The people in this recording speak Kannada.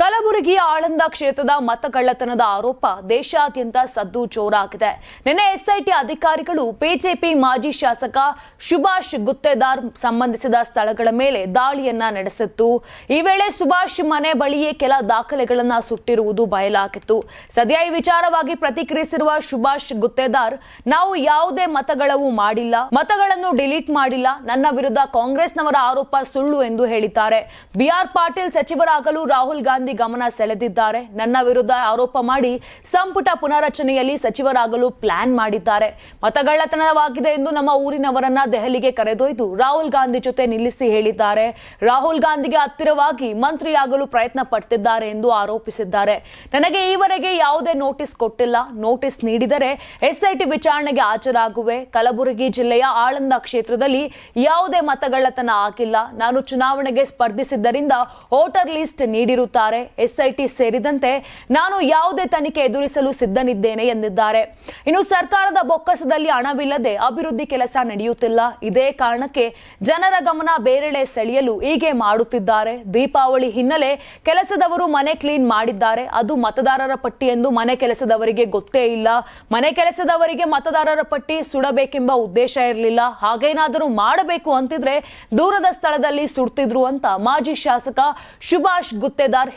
ಕಲಬುರಗಿಯ ಆಳಂದ ಕ್ಷೇತ್ರದ ಮತಗಳ್ಳತನದ ಆರೋಪ ದೇಶಾದ್ಯಂತ ಸದ್ದು ಜೋರಾಗಿದೆ. ನಿನ್ನೆ ಎಸ್ಐಟಿ ಅಧಿಕಾರಿಗಳು, ಬಿಜೆಪಿ ಮಾಜಿ ಶಾಸಕ ಸುಭಾಷ್ ಗುತ್ತೇದಾರ್ ಸಂಬಂಧಿಸಿದ ಸ್ಥಳಗಳ ಮೇಲೆ ದಾಳಿಯನ್ನ ನಡೆಸಿತ್ತು. ಈ ವೇಳೆ ಸುಭಾಷ್ ಮನೆ ಬಳಿಯೇ ಕೆಲ ದಾಖಲೆಗಳನ್ನ ಸುಟ್ಟಿರುವುದು ಬಯಲಾಗಿತ್ತು. ಸದ್ಯ ಈ ವಿಚಾರವಾಗಿ ಪ್ರತಿಕ್ರಿಯಿಸಿರುವ ಸುಭಾಷ್ ಗುತ್ತೇದಾರ್, ನಾವು ಯಾವುದೇ ಮತಗಳವು ಮಾಡಿಲ್ಲ, ಮತಗಳನ್ನು ಡಿಲೀಟ್ ಮಾಡಿಲ್ಲ, ನನ್ನ ವಿರುದ್ಧ ಕಾಂಗ್ರೆಸ್ನವರ ಆರೋಪ ಸುಳ್ಳು ಎಂದು ಹೇಳಿದ್ದಾರೆ. ಬಿಆರ್ ಪಾಟೀಲ್ ಸಚಿವರಾಗಲು ರಾಹುಲ್ ಗಾಂಧಿ ಗಮನ ಸೆಳೆದಿದ್ದಾರೆ. ನನ್ನ ವಿರುದ್ಧ ಆರೋಪ ಮಾಡಿ ಸಂಪುಟ ಪುನರಚನೆಯಲ್ಲಿ ಸಚಿವರಾಗಲು ಪ್ಲಾನ್ ಮಾಡಿದ್ದಾರೆ. ಮತಗಳ್ಳತನವಾಗಿದೆ ಎಂದು ನಮ್ಮ ಊರಿನವರನ್ನ ದೆಹಲಿಗೆ ಕರೆದೊಯ್ದು ರಾಹುಲ್ ಗಾಂಧಿ ಜೊತೆ ನಿಲ್ಲಿಸಿ ಹೇಳಿದ್ದಾರೆ. ರಾಹುಲ್ ಗಾಂಧಿಗೆ ಹತ್ತಿರವಾಗಿ ಮಂತ್ರಿಯಾಗಲು ಪ್ರಯತ್ನ ಪಡ್ತಿದ್ದಾರೆ ಎಂದು ಆರೋಪಿಸಿದ್ದಾರೆ. ನನಗೆ ಈವರೆಗೆ ಯಾವುದೇ ನೋಟಿಸ್ ಕೊಟ್ಟಿಲ್ಲ. ನೋಟಿಸ್ ನೀಡಿದರೆ ಎಸ್ಐಟಿ ವಿಚಾರಣೆಗೆ ಹಾಜರಾಗುವೆ. ಕಲಬುರಗಿ ಜಿಲ್ಲೆಯ ಆಳಂದ ಕ್ಷೇತ್ರದಲ್ಲಿ ಯಾವುದೇ ಮತಗಳ್ಳತನ ಆಗಿಲ್ಲ. ನಾನು ಚುನಾವಣೆಗೆ ಸ್ಪರ್ಧಿಸಿದ್ದರಿಂದ ವೋಟರ್ ಲಿಸ್ಟ್ ನೀಡಿರುತ್ತಾರೆ. ಎಸ್ಐಟಿ ಸೇರಿದಂತೆ ನಾನು ಯಾವುದೇ ತನಿಖೆ ಎದುರಿಸಲು ಸಿದ್ಧನಿದ್ದೇನೆ ಎಂದಿದ್ದಾರೆ. ಇನ್ನು ಸರ್ಕಾರದ ಬೊಕ್ಕಸದಲ್ಲಿ ಹಣವಿಲ್ಲದೆ ಅಭಿವೃದ್ಧಿ ಕೆಲಸ ನಡೆಯುತ್ತಿಲ್ಲ. ಇದೇ ಕಾರಣಕ್ಕೆ ಜನರ ಗಮನ ಬೇರೆಡೆ ಸೆಳೆಯಲು ಹೀಗೆ ಮಾಡುತ್ತಿದ್ದಾರೆ. ದೀಪಾವಳಿ ಹಿನ್ನೆಲೆ ಕೆಲಸದವರು ಮನೆ ಕ್ಲೀನ್ ಮಾಡಿದ್ದಾರೆ. ಅದು ಮತದಾರರ ಪಟ್ಟಿ ಎಂದು ಮನೆ ಕೆಲಸದವರಿಗೆ ಗೊತ್ತೇ ಇಲ್ಲ. ಮನೆ ಕೆಲಸದವರಿಗೆ ಮತದಾರರ ಪಟ್ಟಿ ಸುಡಬೇಕೆಂಬ ಉದ್ದೇಶ ಇರಲಿಲ್ಲ. ಹಾಗೇನಾದರೂ ಮಾಡಬೇಕು ಅಂತಿದ್ರೆ ದೂರದ ಸ್ಥಳದಲ್ಲಿ ಸುಡ್ತಿದ್ರು ಅಂತ ಮಾಜಿ ಶಾಸಕ ಸುಭಾಷ್ ಗುತ್ತೇದಾರ್